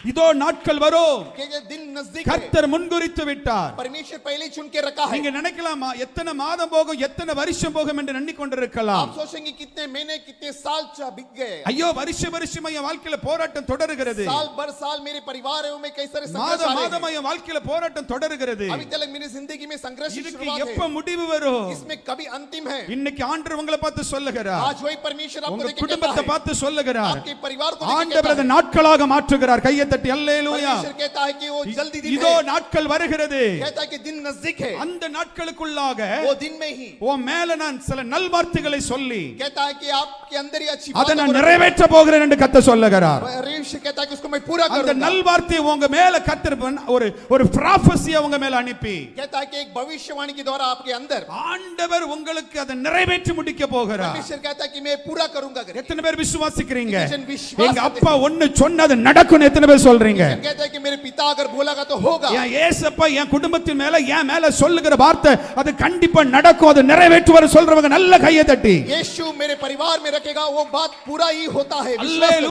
இதோ நாட்கள் வரும் कि ये दिन नजदीक है கர்த்தர் முன்குறித்து விட்டார் परमेश्वर पहले ही चुन के रखा है நீங்க நினைக்கலாமா எத்தனை மாதம் போகும் எத்தனை வருஷம் போகும் என்று எண்ணிக்கொண்டிருக்கலாம் आप सोचेंगे कितने महीने कितने साल चा बीत गए ஐயோ வருஷ வருஷமா என் வாழ்க்கையில போராட்டம் தொடருகிறது साल भर साल मेरे परिवार है में कई सारे संघर्ष மாதம் आ रहे மாதமா हैं என் வாழ்க்கையில போராட்டம் தொடருகிறது अभी तक मेरी जिंदगी में संघर्ष की இதுக்கு शुरुआत எப்ப है முடிவு வரும் इसमें कभी अंतिम है இன்னைக்கு ஆண்டவர் உங்களை பார்த்து சொல்லுகிறார் आज वही परमेश्वर आपको உங்க देख के कहता குடும்பத்தை है பார்த்து சொல்லுகிறார் आपके परिवार को देख के ஆண்டவர் कहता அதை है நாட்களாக மாற்றுகிறார் கையை தட்டி அல்லேலூயா परमेश्वर कहता है कि वो जल्दी दिन இதோ है நாட்கள் வருகிறது कहता है कि दिन नजदीक है அந்த நாட்களுக்குள்ளாக वो दिन में ही உன் மேல நான் சில நல்வார்த்தைகளை சொல்லி कहता है कि आपके अंदर ही अच्छी அதை बात நான் நிறைவேற்ற போகிறேன் என்று கத்த சொல்லுகிறார் परमेश्वर कहता है कि उसको मैं पूरा அந்த करूंगा நல்வார்த்தையை உங்க மேல கத்தர் பண்ண- ஒரு ஒரு ப்ராஃபஸியை உங்க மேல அனுப்பி कहता है कि एक भविष्यवाणी के द्वारा आपके अंदर ஆண்டவர் உங்களுக்கு அதை நிறைவேற்றி முடிக்க போகிறார் परमेश्वर कहता है कि मैं पूरा करूंगा करके। எத்தனை பேர் விசுவாசிக்கிறீங்க कितने विश्वास எங்க करते அப்பா ஒண்ணு சொன்னது நடக்கும் எத்தனை பேர் சொல்றீங்க कहता है कि मेरे पिता अगर बोलागा तो होगा என் ஏசப்பா என் குடும்பத்தின் மேல என் மேல சொல்லுகிற வார்த்தை அது கண்டிப்பா நடக்கும் அது நிறைவேற்றுவார் சொல்றவங்க நல்ல கையை தட்டி यीशु मेरे परिवार में रखेगा वो बात पूरा ही होता है विश्वास அல்லேலூயா